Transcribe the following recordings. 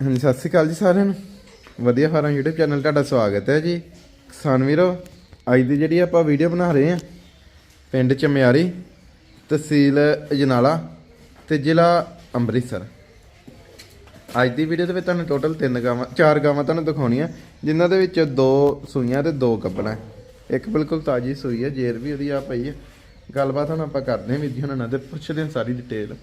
ਹਾਂਜੀ, ਸਤਿ ਸ਼੍ਰੀ ਅਕਾਲ ਜੀ ਸਾਰਿਆਂ ਨੂੰ। ਵਧੀਆ ਫਾਰਮ YouTube ਚੈਨਲ ਤੁਹਾਡਾ ਸਵਾਗਤ ਹੈ ਜੀ। ਕਿਸਾਨ ਵੀਰੋ, ਅੱਜ ਦੀ ਜਿਹੜੀ ਆਪਾਂ ਵੀਡੀਓ ਬਣਾ ਰਹੇ ਹਾਂ, ਪਿੰਡ ਚਮਿਆਰੀ, ਤਹਿਸੀਲ ਅਜਨਾਲਾ ਤੇ ਜ਼ਿਲ੍ਹਾ ਅੰਮ੍ਰਿਤਸਰ। ਅੱਜ ਦੀ ਵੀਡੀਓ ਦੇ ਵਿੱਚ ਤੁਹਾਨੂੰ ਟੋਟਲ ਤਿੰਨ ਗਾਵਾਂ, ਚਾਰ ਗਾਵਾਂ ਤੁਹਾਨੂੰ ਦਿਖਾਉਣੀਆਂ, ਜਿਨ੍ਹਾਂ ਦੇ ਵਿੱਚ ਦੋ ਸੂਈਆਂ ਤੇ ਦੋ ਕੱਪੜਾ ਇੱਕ ਬਿਲਕੁਲ ਤਾਜੀ ਸੂਈ ਹੈ, ਜੇਰ ਵੀ ਉਹਦੀ ਆ ਪਈ ਹੈ। ਗੱਲਬਾਤ ਹੁਣ ਆਪਾਂ ਕਰਦੇ ਹਾਂ ਵੀਰ ਜੀ ਉਹਨਾਂ ਨਾਲ ਤੇ ਪੁੱਛਦੇ ਹਾਂ ਸਾਰੀ ਡਿਟੇਲ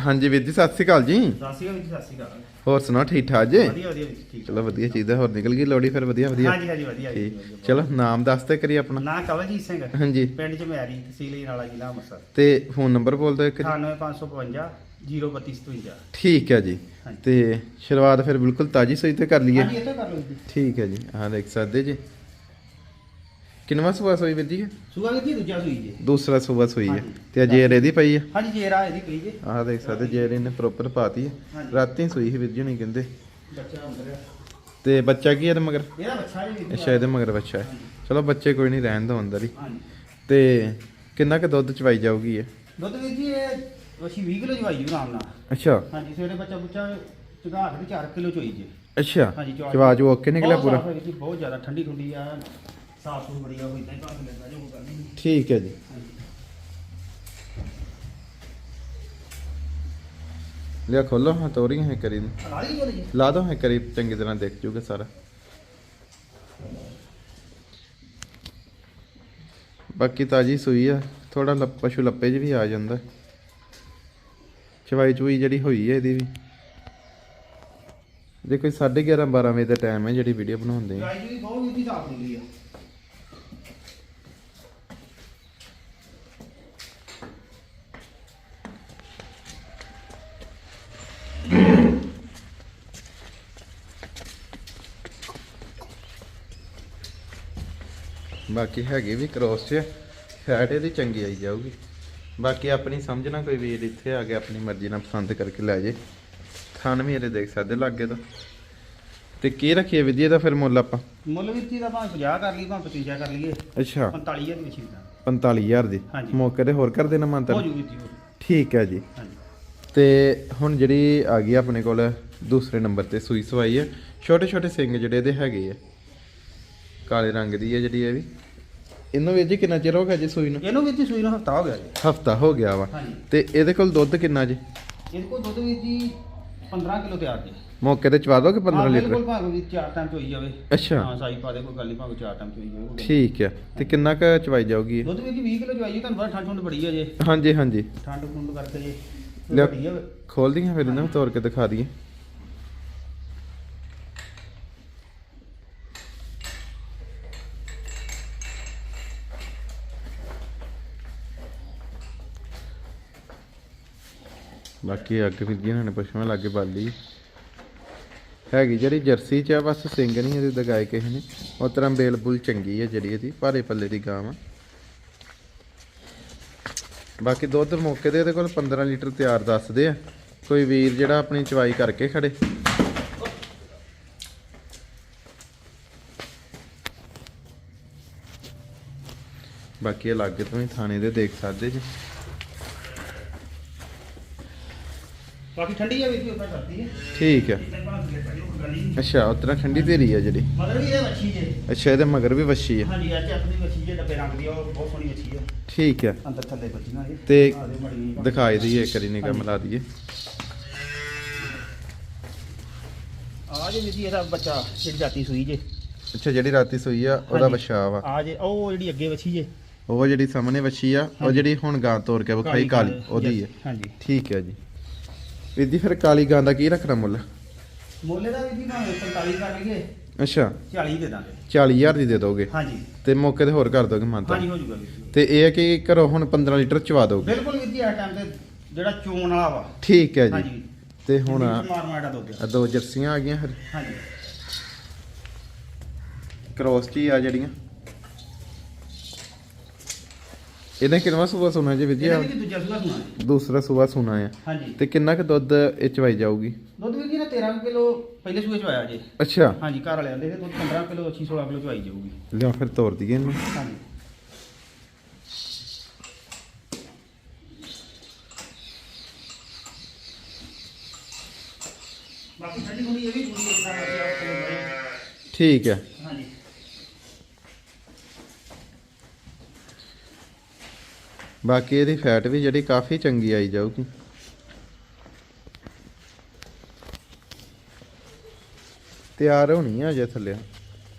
ਹਾਂਜੀ ਵੀਰ ਜੀ ਸਤਿ ਸ਼੍ਰੀ ਅਕਾਲ ਜੀ। ਸਤਿ ਸ਼੍ਰੀ ਅਕਾਲ ਜੀ ਸਤਿ ਸ਼੍ਰੀ ਅਕਾਲ। ਹੋਰ ਸੁਣਾਓ ਠੀਕ ਠਾਕ ਜੀ? ਵਧੀਆ ਵਧੀਆ ਜੀ ਠੀਕ ਚਲੋ ਵਧੀਆ ਚੀਜ਼ ਹੈ ਹੋਰ ਨਿਕਲ ਗਈ ਲੋੜੀ ਫਿਰ ਵਧੀਆ ਵਧੀਆ। ਹਾਂਜੀ ਹਾਂਜੀ ਵਧੀਆ ਜੀ ਠੀਕ। ਚਲੋ ਨਾਮ ਦੱਸ ਤੇ ਕਰੀ ਆਪਣਾ। ਨਾਂ ਕਵਲਜੀਤ ਸਿੰਘ। ਹਾਂਜੀ। ਪਿੰਡ ਚ ਮਿਆਰੀ ਤਹਿਸੀਲ ਨਾਲਾ ਜ਼ਿਲ੍ਹਾ ਅੰਮ੍ਰਿਤਸਰ। ਤੇ ਫੋਨ ਨੰਬਰ ਬੋਲ ਦਿਓ ਇੱਕ 98552 03257 ਠੀਕ ਹੈ ਜੀ। ਹਾਂਜੀ। ਤੇ ਸ਼ੁਰੂਆਤ ਫਿਰ ਬਿਲਕੁਲ ਤਾਜੀ ਸੋਈ ਤੇ ਕਰ ਲਈਏ। ਹਾਂਜੀ ਇੱਥੇ ਕਰ ਲਓ ਜੀ। ਠੀਕ ਹੈ ਜੀ। ਆਹ ਦੇਖ ਸਕਦੇ ਜੀ। ਕਿੰਨਵਾ ਸੁਬਾ ਸੋਈ ਵੀਰ ਜੀ? ਸੁਗਾ ਜੀ ਦੂਜਾ ਸੂਈ ਜੀ? ਦੂਸਰਾ ਸੁਬਾ ਸੋਈ ਹੈ ਹਾਂਜੀ। ਤੇ ਅਜੇ ਇਹਦੀ ਪਈ ਹੈ ਹਾਂਜੀ ਜੇਰਾ ਇਹਦੀ ਪਈ ਜੀ। ਆਹ ਦੇਖ ਸਕਦੇ ਜੇ ਇਹਨੇ ਪ੍ਰੋਪਰ ਪਾਤੀ ਹੈ ਹਾਂਜੀ। ਰਾਤੀ ਸੋਈ ਸੀ ਵੀਰ ਜੀ ਨਹੀਂ ਕਹਿੰਦੇ। ਬੱਚਾ ਅੰਦਰ ਆ। ਤੇ ਬੱਚਾ ਕੀ ਹੈ ਇਹਦੇ ਮਗਰ? ਇਹਦਾ ਬੱਚਾ ਜੀ ਵੀਰ ਜੀ। ਅੱਛਾ ਇਹਦੇ ਮਗਰ ਬੱਚਾ ਹੈ। ਚਲੋ ਬੱਚੇ ਕੋਈ ਨਹੀਂ ਰਹਿਣ ਦੋ ਅੰਦਰ ਹੀ। ਹਾਂਜੀ। ਤੇ ਕਿੰਨਾ ਕੁ ਦੁੱਧ ਚਵਾਈ ਜਾਊਗੀ ਇਹ? ਦੁੱਧ ਵੀਰ ਜੀ ਇਹ ਵਸ਼ੀ 20 ਕਿਲੋ ਜਵਾਈ ਜੀ ਆਰਾਮ ਨਾਲ। ਅੱਛਾ। ਹਾਂਜੀ ਸਵੇਰੇ ਬੱਚਾ ਬੁੱਚਾ ਚੁਗਾ ਕੇ 4 ਕਿਲੋ ਚੋਈ ਜੀ। ਅੱਛਾ। ਹਾਂਜੀ ਚਵਾਜ ਉਹ ਓਕੇ ਨਿਕਲਿਆ ਬਹੁਤ ਪੂਰਾ? ਸਾਫ਼ ਹੈ ਵੀਰ ਜੀ, ਬਹੁਤ ਜ਼ਿਆਦਾ। ਠੰਡੀ ਠੰਡੀ ਆ। ਸਾਫ਼ ਸੁਥਰੀ ਬੜੀ ਆ ਹੋਈ ਤਾਂ ਘਰ ਲੱਗਾ ਜੋ ਗੱਲ ਨਹੀਂ। ਠੀਕ ਹੈ ਜੀ। ਲਿਆ ਖੋਲੋ ਹਾਂ ਤੋਰੀ ਹੈ ਕਰੀ। ਲਾ ਲਈ ਬੋਲ ਜੀ ਲਾ ਦੋ ਹੈ ਕਰੀ ਚੰਗੀ ਤਰ੍ਹਾਂ ਦੇਖ ਜੂਗਾ ਸਾਰਾ। ਬਾਕੀ ਤਾਜੀ ਸੂਈ ਆ ਥੋੜਾ ਲੱਪ ਪਸ਼ੂ ਲੱਪੇ 'ਚ ਵੀ ਆ ਜਾਂਦਾ। ਚਵਾਈ ਚੂਈ ਜਿਹੜੀ ਹੋਈ ਹੈ ਇਹਦੀ ਵੀ। ਦੇਖੋ 11:30 12 ਵਜੇ ਦਾ ਟਾਈਮ ਹੈ ਜਿਹੜੀ ਵੀਡੀਓ ਬਣਾਉਂਦੇ ਆ। ਗਾਈ ਜੀ ਬਹੁਤ ਵੀਰ ਜੀ ਸਾਫ਼ ਹੁੰਦੀ ਆ। ਬਾਕੀ ਹੈਗੀ ਵੀ ਕ੍ਰੋਸ 'ਚ ਫੈਟ ਇਹਦੀ ਚੰਗੀ ਆਈ ਜਾਊਗੀ। ਬਾਕੀ ਆਪਣੀ ਸਮਝਣਾ ਕੋਈ ਵੀਰ ਇੱਥੇ ਆ ਕੇ ਆਪਣੀ ਮਰਜ਼ੀ ਨਾਲ ਪਸੰਦ ਕਰਕੇ ਲੈ ਜੇ। ਖਾਣ ਵੀ ਇਹਦੇ ਦੇਖ ਸਕਦੇ ਲਾਗੇ ਤੋਂ। ਤੇ ਕੀ ਰੱਖੀਏ ਵਿਧੀ ਦਾ ਫਿਰ ਮੁੱਲ ਆਪਾਂ? ਮੁੱਲ ਜੀ ਦਾ ਭਾਵੇਂ 50 ਕਰ ਲਈ ਭਾਵੇਂ 55 ਕਰ ਲਈਏ। ਅੱਛਾ। 45000 ਦੀ ਮਸ਼ੀਨ ਦਾ 45000 ਦੀ? ਹਾਂਜੀ। ਮੌਕੇ ਤੇ ਹੋਰ ਕਰ ਦੇਣਾ ਹੋ ਮੰਤਰ ਜੂ ਜੀ ਹੋ। ਠੀਕ ਹੈ ਜੀ। ਹਾਂਜੀ। ਤੇ ਹੁਣ ਜਿਹੜੀ ਆ ਗਈ ਆਪਣੇ ਕੋਲ ਦੂਸਰੇ ਨੰਬਰ ਤੇ ਸੂਈ ਸਵਾਈ ਹੈ। ਛੋਟੇ ਛੋਟੇ ਸਿੰਘ ਜਿਹੜੇ ਇਹਦੇ ਹੈਗੇ ਆ। ਕਾਲੇ ਰੰਗ ਦੀ ਹੈ ਜਿਹੜੀ ਇਹ ਵੀ। ਇਹਨੂੰ ਵੀਰ ਜੀ ਕਿੰਨਾ ਚਿਰ ਹੋ ਗਿਆ ਜੀ ਸੂਈ ਨੂੰ? ਇਹਨੂੰ ਵੀਰ ਜੀ ਸੂਈ ਨੂੰ ਹਫਤਾ ਹੋ ਗਿਆ ਜੀ। ਹਫਤਾ ਹੋ ਗਿਆ ਵਾ। ਹਾਂਜੀ। ਤੇ ਇਹਦੇ ਕੋਲ ਦੁੱਧ ਕਿੰਨਾ ਜੀ? ਇਹਦੇ ਕੋਲ ਦੁੱਧ ਵੀਰ ਜੀ 15 ਕਿਲੋ ਤਿਆਰ ਜੀ। ਮੌਕੇ ਤੇ ਚਵਾ ਦੋਗੇ 15 ਹਾਂ, ਲੀਟਰ? ਬਿਲਕੁਲ ਭਾਵੇਂ ਵੀਰ ਚਾਰ ਟਾਈਮ ਚੋਈ ਜਾਵੇ। ਅੱਛਾ। ਹਾਂ ਸਾਈ ਪਾ ਦੇ ਕੋਈ ਗੱਲ ਨਹੀਂ ਭਾਵੇਂ ਚਾਰ ਟਾਈਮ ਚੋਈ ਜਾਵੇ ਕੋਈ ਗੱਲ ਨੀ। ਠੀਕ ਹੈ ਤੇ ਕਿੰਨਾ ਕੁ ਚਵਾਈ ਜਾਊਗੀ ਇਹ? ਦੁੱਧ ਵੀਰ ਜੀ 20 ਕਿਲੋ ਚਵਾਈ ਜੀ ਤੁਹਾਨੂੰ ਪਤਾ ਠੰਡ ਠੰਡ ਬੜੀ ਹੈ ਜੇ। ਹਾਂਜੀ ਹਾਂਜੀ। ਠੰਡ ਠੰਡ ਕਰਕੇ ਜੀ ਲਿਆ। ਬੜੀ ਖੋਲ ਦੀਆਂ ਫਿਰ ਇਹਨਾਂ ਨੂੰ ਤੋੜ ਕੇ ਦਿਖਾ ਦਈਏ। ਬਾਕੀ ਅੱਗ ਫਿਰ ਜੀ ਇਹਨਾਂ ਨੇ ਪਸ਼ੂਆਂ ਲਾਗੇ ਬਾਲੀ। ਹੈਗੀ ਜਿਹੜੀ ਜਰਸੀ ਚ ਆ, ਬਸ ਸਿੰਘ ਨਹੀਂ ਇਹਦੇ ਦਗਾਏ ਕਿਸੇ ਨੇ। ਉਹ ਤਰ੍ਹਾਂ ਬੇਲ ਚੰਗੀ ਹੈ ਜਿਹੜੀ ਇਹਦੀ, ਭਾਰੇ ਪੱਲੇ ਦੀ ਗਾਂ ਆ ਬਾਕੀ ਦੁੱਧ ਮੌਕੇ ਤੇ ਇਹਦੇ ਕੋਲ 15 ਲੀਟਰ ਤਿਆਰ ਦੱਸਦੇ ਆ। ਕੋਈ ਵੀਰ ਜਿਹੜਾ ਆਪਣੀ ਚਵਾਈ ਕਰਕੇ ਖੜੇ। ਬਾਕੀ ਅਲੱਗ ਤੋਂ ਹੀ ਥਾਣੇ ਦੇ ਦੇਖ ਸਕਦੇ ਜੀ। ਬਾਕੀ ਠੰਡੀ ਆ ਜੀ ਉੱਪਰ ਕਰਦੀ ਹੈ ਠੀਕ ਹੈ ਅੱਛਾ ਉਤਰਾ ਠੰਡੀ ਤੇਰੀ ਹੈ ਜਿਹੜੀ। ਮਗਰ ਵੀ ਇਹ ਵੱਛੀ ਜੇ। ਅੱਛਾ ਇਹਦੇ ਮਗਰ ਵੀ ਵੱਛੀ ਹੈ ਹਾਂਜੀ ਅੱਜ ਆਪਣੀ ਵੱਛੀ ਜੇ ਡੱਬੇ ਰੰਗ ਦੀ ਆ ਉਹ ਬਹੁਤ ਸੋਹਣੀ ਵੱਛੀ ਆ। ਠੀਕ ਹੈ ਅੰਦਰ ਥੱਲੇ ਬੱਚੀਆਂ ਇਹ। ਤੇ ਆ ਦਿਖਾਈ ਦਈਏ ਇੱਕ ਵਾਰੀ ਨਿਗਾਹ ਮਿਲਾ ਦਈਏ। ਆ ਜੇ ਜੀ ਇਹਦਾ ਬੱਚਾ ਜਿਹੜੀ ਜਾਤੀ ਸੂਈ ਜੇ। ਅੱਛਾ ਜਿਹੜੀ ਰਾਤੀ ਸੂਈ ਆ ਉਹਦਾ। ਵਛਾ ਵਾ। ਆ ਜੇ ਉਹ ਜਿਹੜੀ ਅੱਗੇ ਵੱਛੀ ਜੇ। ਉਹ ਜਿਹੜੀ ਸਾਹਮਣੇ ਵੱਛੀ ਆ ਉਹ। ਜਿਹੜੀ ਹੁਣ ਗਾਂ ਤੋੜ ਕੇ ਵਿਖਾਈ ਕਾਲੀ ਉਹਦੀ ਹੈ ਹਾਂਜੀ। ਠੀਕ ਹੈ ਜੀ। ਵੀਰ ਜੀ ਫਿਰ ਕਾਲੀ ਗਾਂ ਦਾ ਕੀ ਰੱਖਣਾ ਮੁੱਲ? ਮੋਲੇ ਦਾ ਵੀਰ ਜੀ ਭਾਵੇਂ 45 ਕਰ ਲਈਏ। ਅੱਛਾ। 40 ਦੇ ਦਾਂਗੇ। 40000 ਦੀ ਦੇ ਦੋਗੇ। ਹਾਂਜੀ। ਤੇ ਮੌਕੇ ਤੇ ਹੋਰ ਕਰ ਦੋਗੇ ਮਾਨਤਾ ਹਾਂਜੀ ਹੋ ਜੂਗਾ ਵੀਰ ਜੀ। ਤੇ ਇਹ ਹੈ ਕਿ ਘਰੋਂ ਹੁਣ 15 ਲੀਟਰ ਚਵਾ ਦੋਗੇ? ਬਿਲਕੁਲ ਵੀਰ ਜੀ ਆ ਟਾਈਮ ਤੇ ਜਿਹੜਾ ਚੋਣ ਵਾਲਾ ਵਾ। ਠੀਕ ਹੈ ਜੀ। ਹਾਂਜੀ। ਤੇ ਹੁਣ ਮਾਰ ਦੋ ਆਹ ਦੋ ਜਰਸੀਆਂ ਆ ਗਈਆਂ ਫਿਰ। ਹਾਂਜੀ। ਕ੍ਰੋਸ ਚ ਹੀ ਆ ਜਿਹੜੀਆਂ। ਇਹਨੇ ਕਿੰਨਾ ਸੂਆ ਸੁਣਾ ਜੀ ਵਿਜੇ? ਇਹਦਾ ਵੀ ਦੂਜਾ ਸੂਆ ਸੁਣਾ ਹੈ। ਦੂਸਰਾ ਸੂਆ ਸੁਣਾ ਆ। ਹਾਂਜੀ। ਤੇ ਕਿੰਨਾ ਕੁ ਦੁੱਧ ਇਹ ਚਵਾਈ ਜਾਊਗੀ? ਦੁੱਧ ਵੀਰ ਜੀ ਨੇ 13 ਕਿਲੋ ਪਹਿਲੇ ਸੂਏ ਚ ਆਇਆ ਜੇ। ਅੱਛਾ। ਹਾਂਜੀ ਘਰ ਵਾਲਿਆਂ ਦੇ ਦੁੱਧ 15 ਕਿਲੋ 26 16 ਕਿਲੋ ਚ ਆਈ ਜਾਊਗੀ। ਲਿਆ ਫਿਰ ਤੋਰ ਦਈਏ ਇਹਨੂੰ। ਹਾਂਜੀ। ਬਾਕੀ ਠੰਡੀ ਠੰਡੀ ਇਹ ਵੀ ਪੂਰੀ ਇੱਕ ਤਰ੍ਹਾਂ। ਠੀਕ ਹੈ ਹਾਂਜੀ ਬਾਕੀ ਇਹਦੀ ਫੈਟ ਵੀ ਜਿਹੜੀ ਕਾਫੀ ਚੰਗੀ ਆਈ ਜਾਊਗੀ। ਤਿਆਰ ਹੋਣੀ ਆ ਜੇ ਥੱਲੇ।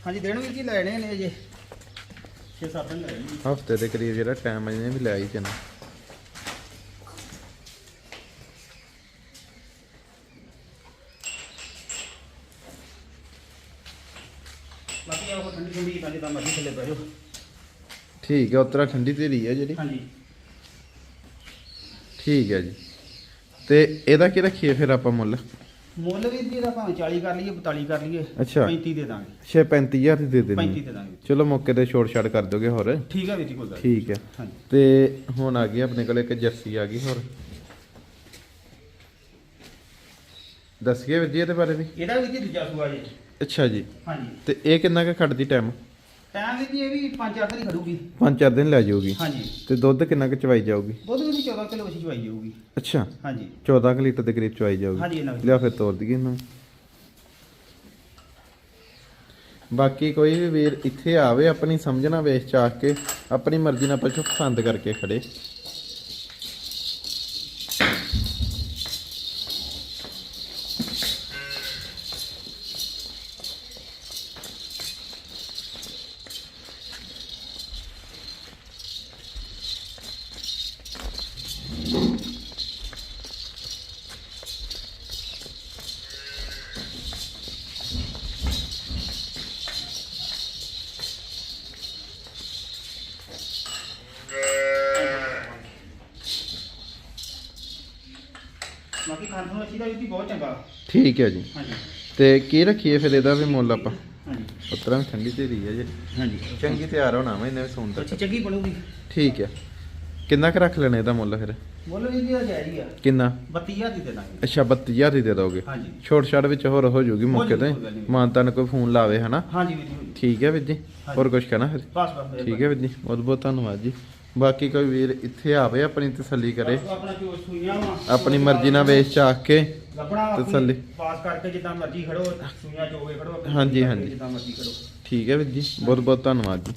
ਹਾਂਜੀ ਦਿਨ ਵੀ ਕੀ ਲੈਣੇ ਨੇ ਜੇ 6-7 ਦਿਨ ਲੈਣੇ ਹਫ਼ਤੇ ਦੇ ਕਰੀਬ ਜਿਹੜਾ ਟਾਈਮ ਅਜੇ ਵੀ ਹੀ ਚੰਨਾ ਬਾਕੀ ਆਹ ਠੰਡੀ ਠੰਡੀ ਤਾਂ ਜਿੱਦਾਂ ਮਰਜ਼ੀ ਥੱਲੇ ਬਹਿ ਜਾਓ। ਠੀਕ ਹੈ ਉਤਰਾ ਠੰਡੀ ਧੀਰੀ ਹੈ ਜਿਹੜੀ। ਹਾਂਜੀ। ਠੀਕ ਹੈ ਜੀ। ਤੇ ਇਹਦਾ ਕੀ ਰੱਖੀਏ ਫਿਰ ਆਪਾਂ ਮੁੱਲ? ਮੁੱਲ ਵੀ ਜੀ ਇਹਦਾ ਭਾਵੇਂ 40 ਕਰ ਲਈਏ 42 ਕਰ ਲਈਏ ਅੱਛਾ। 35 ਦੇ ਦਾਂਗੇ। 6 35000 ਦੀ ਦੇ 35 ਦੇਣੀ ਦੇ ਦਾਂਗੇ। ਚਲੋ ਮੌਕੇ ਤੇ ਛੋੜ ਛਾੜ ਕਰ ਦੋਗੇ ਹੋਰ? ਠੀਕ ਹੈ ਵੀਰ ਜੀ ਕੋਈ। ਠੀਕ ਹੈ। ਤੇ ਹੁਣ ਆ ਗਈ ਆਪਣੇ ਕੋਲ ਇੱਕ ਜਰਸੀ ਆ ਗਈ ਹੋਰ। ਦੱਸੀਏ ਵੀਰ ਜੀ ਇਹਦੇ ਬਾਰੇ ਵੀ? ਇਹਦਾ ਵੀ ਜੀ ਦੂਜਾ ਸੂਆ ਜੇ। ਅੱਛਾ ਜੀ। ਹਾਂਜੀ। ਤੇ ਇਹ ਕਿੰਨਾ ਕੁ ਖੜਦੀ ਟਾਈਮ ਟਾਈਮ ਵੀ ਜੀ ਇਹ ਵੀ 5-4 ਦਿਨ ਹੀ ਖੜੂਗੀ। ਪੰਜ ਚਾਰ ਦਿਨ ਲੈ ਜਾਊਗੀ। ਹਾਂਜੀ। ਤੇ ਦੁੱਧ ਕਿੰਨਾ ਕੁ ਚਵਾਈ ਜਾਊਗੀ? ਦੁੱਧ ਵੀ 14 ਕਿਲੋ ਅਸੀਂ ਚਵਾਈ ਜਾਊਗੀ। ਅੱਛਾ। ਹਾਂਜੀ। 14 ਕੁ ਲੀਟਰ ਦੇ ਕਰੀਬ ਚਵਾਈ ਜਾਊਗੀ। ਹਾਂਜੀ ਇਹਨਾਂ ਵਿੱਚ ਲਿਆ ਫਿਰ ਤੋਰ ਦਈਏ ਇਹਨੂੰ। ਬਾਕੀ ਕੋਈ ਵੀ ਵੀਰ ਇੱਥੇ ਆਵੇ ਆਪਣੀ ਸਮਝਣਾ ਵੇਚ ਚਾਹ ਕੇ ਆਪਣੀ ਮਰਜ਼ੀ ਨਾਲ ਪਸ਼ੂ ਪਸੰਦ ਕਰਕੇ ਖੜੇ। ਬਾਕੀ ਖਾਣ ਨੂੰ ਅਸੀਂ ਦਾ ਵੀ ਬਹੁਤ ਚੰਗਾ। ਠੀਕ ਹੈ ਜੀ। ਹਾਂਜੀ। ਤੇ ਕੀ ਰੱਖੀਏ ਫਿਰ ਇਹਦਾ ਵੀ ਮੁੱਲ ਆਪਾਂ? ਹਾਂਜੀ। ਉਤਰਾਂ ਵੀ ਠੰਡੀ ਤੇ ਰਹੀ ਹੈ ਜੀ। ਹਾਂਜੀ। ਚੰਗੀ ਤਿਆਰ ਹੋਣਾ ਵਾ ਇਹਨੇ ਸੌਣ ਤੱਕ। ਅੱਛੀ ਚੰਗੀ ਬਣੂਗੀ। ਠੀਕ ਹੈ ਕਿੰਨਾ ਕੁ ਰੱਖ ਲੈਣਾ ਇਹਦਾ ਮੁੱਲ ਫਿਰ? ਮੁੱਲ ਵੀ ਜੀ ਜਾਇਜ਼ ਆ। ਕਿੰਨਾ? 32000 ਦੀ ਦੇ ਦਾਂਗੇ ਅੱਛਾ 32000 ਦੀ ਦੇ ਦੋਗੇ। ਹਾਂਜੀ। ਛੋਟ ਛਾੜ ਵਿੱਚ ਹੋਰ ਹੋ ਜਾਊਗੀ ਮੌਕੇ ਤੇ। ਮਾਨਤਾ ਨੂੰ ਕੋਈ ਫੋਨ ਲਾਵੇ ਹਨਾ? ਹਾਂਜੀ ਵੀਰ ਜੀ ਠੀਕ ਹੈ ਵੀਰ ਜੀ। ਹੋਰ ਕੁਝ ਕਹਿਣਾ ਫਿਰ? ਬਸ ਬਸ ਠੀਕ ਹੈ ਵੀਰ ਜੀ। ਬਹੁਤ ਬਹੁਤ ਧੰਨਵਾਦ ਜੀ। ਬਾਕੀ ਕੋਈ ਵੀਰ ਇੱਥੇ ਆਵੇ ਆਪਣੀ ਤਸੱਲੀ ਕਰੇ ਆਪਣਾ ਜੋ ਸੂਈਆਂ ਵਾ ਆਪਣੀ ਮਰਜ਼ੀ ਨਾਲ ਵੇਚ ਚਾਕ ਕੇ ਲੱਭਣਾ ਆਪਣੀ ਤਸੱਲੀ। ਪਾਸ ਕਰਕੇ ਜਿੱਦਾਂ ਮਰਜ਼ੀ ਖੜੋ ਸੂਈਆਂ ਚੋਗੇ ਖੜੋ ਆਪਣੀ ਹਾਂਜੀ, ਹਾਂਜੀ। ਜਿੱਦਾਂ ਮਰਜ਼ੀ ਖੜੋ ਠੀਕ ਹੈ ਵੀਰ ਜੀ ਬਹੁਤ ਬਹੁਤ ਧੰਨਵਾਦ ਜੀ